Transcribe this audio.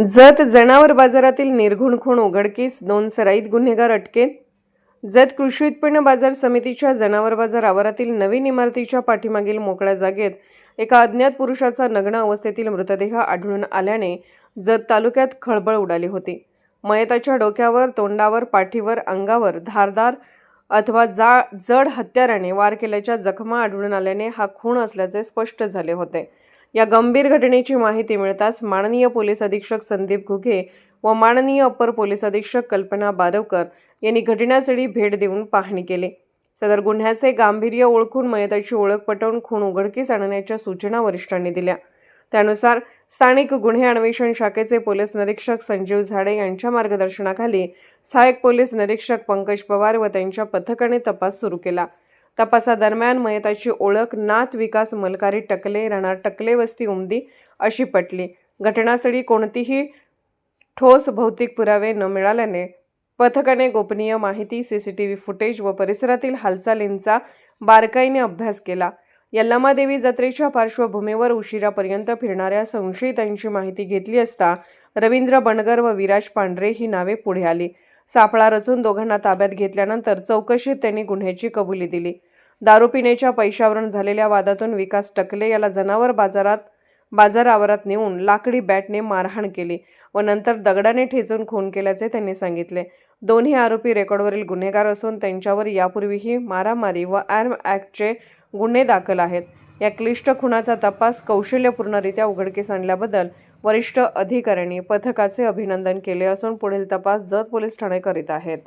जत जनावर बाजारातील निर्घुण खूण उघडकीस दोन सराईत गुन्हेगार अटकेत. जत कृषी उत्पन्न बाजार समितीच्या जनावर बाजार आवारातील नवीन इमारतीच्या पाठीमागील मोकळ्या जागेत एका अज्ञात पुरुषाचा नग्न अवस्थेतील मृतदेह आढळून आल्याने जत तालुक्यात खळबळ उडाली होती. मयताच्या डोक्यावर तोंडावर पाठीवर अंगावर धारदार अथवा जा जड हत्याराने वार केल्याच्या जखमा आढळून आल्याने हा खून असल्याचे स्पष्ट झाले होते. या गंभीर घटनेची माहिती मिळताच माननीय पोलीस अधीक्षक संदीप घुगे व माननीय अप्पर पोलीस अधीक्षक कल्पना बारवकर यांनी घटनास्थळी भेट देऊन पाहणी केली. सदर गुन्ह्याचे गांभीर्य ओळखून मयताची ओळख पटवून खून उघडकीस आणण्याच्या सूचना वरिष्ठांनी दिल्या. त्यानुसार स्थानिक गुन्हे अन्वेषण शाखेचे पोलीस निरीक्षक संजीव झाडे यांच्या मार्गदर्शनाखाली सहाय्यक पोलीस निरीक्षक पंकज पवार व त्यांच्या पथकाने तपास सुरू केला. तपासादरम्यान मयताची ओळख नाथ विकास मलकारी टकले राहणार टकले वस्ती उमदी अशी पटली. घटनास्थळी कोणतीही ठोस भौतिक पुरावे न मिळाल्याने पथकाने गोपनीय माहिती C C T V footage व परिसरातील हालचालींचा बारकाईने अभ्यास केला. यल्लामादेवी जत्रेच्या पार्श्वभूमीवर उशिरापर्यंत फिरणाऱ्या संशयितांची माहिती घेतली असता रवींद्र बनगर व विराज पांढरे ही नावे पुढे आली. सापळा रचून दोघांना ताब्यात घेतल्यानंतर चौकशीत त्यांनी गुन्ह्याची कबुली दिली. दारू पिण्याच्या पैशावरून झालेल्या वादातून विकास टकले याला जनावर बाजारात बाजार आवारात नेऊन लाकडी बॅटने मारहाण केली व नंतर दगडाने ठेचून खून केल्याचे त्यांनी सांगितले. दोन्ही आरोपी रेकॉर्डवरील गुन्हेगार असून त्यांच्यावर यापूर्वीही मारामारी व आर्म ॲक्टचे गुन्हे दाखल आहेत. या क्लिष्ट खुणाचा तपास कौशल्यपूर्णरित्या उघडकीस आणल्याबद्दल वरिष्ठ अधिकाऱ्यांनी पथकाचे अभिनंदन केले असून पुढील तपास जत पोलीस ठाणे करीत आहेत.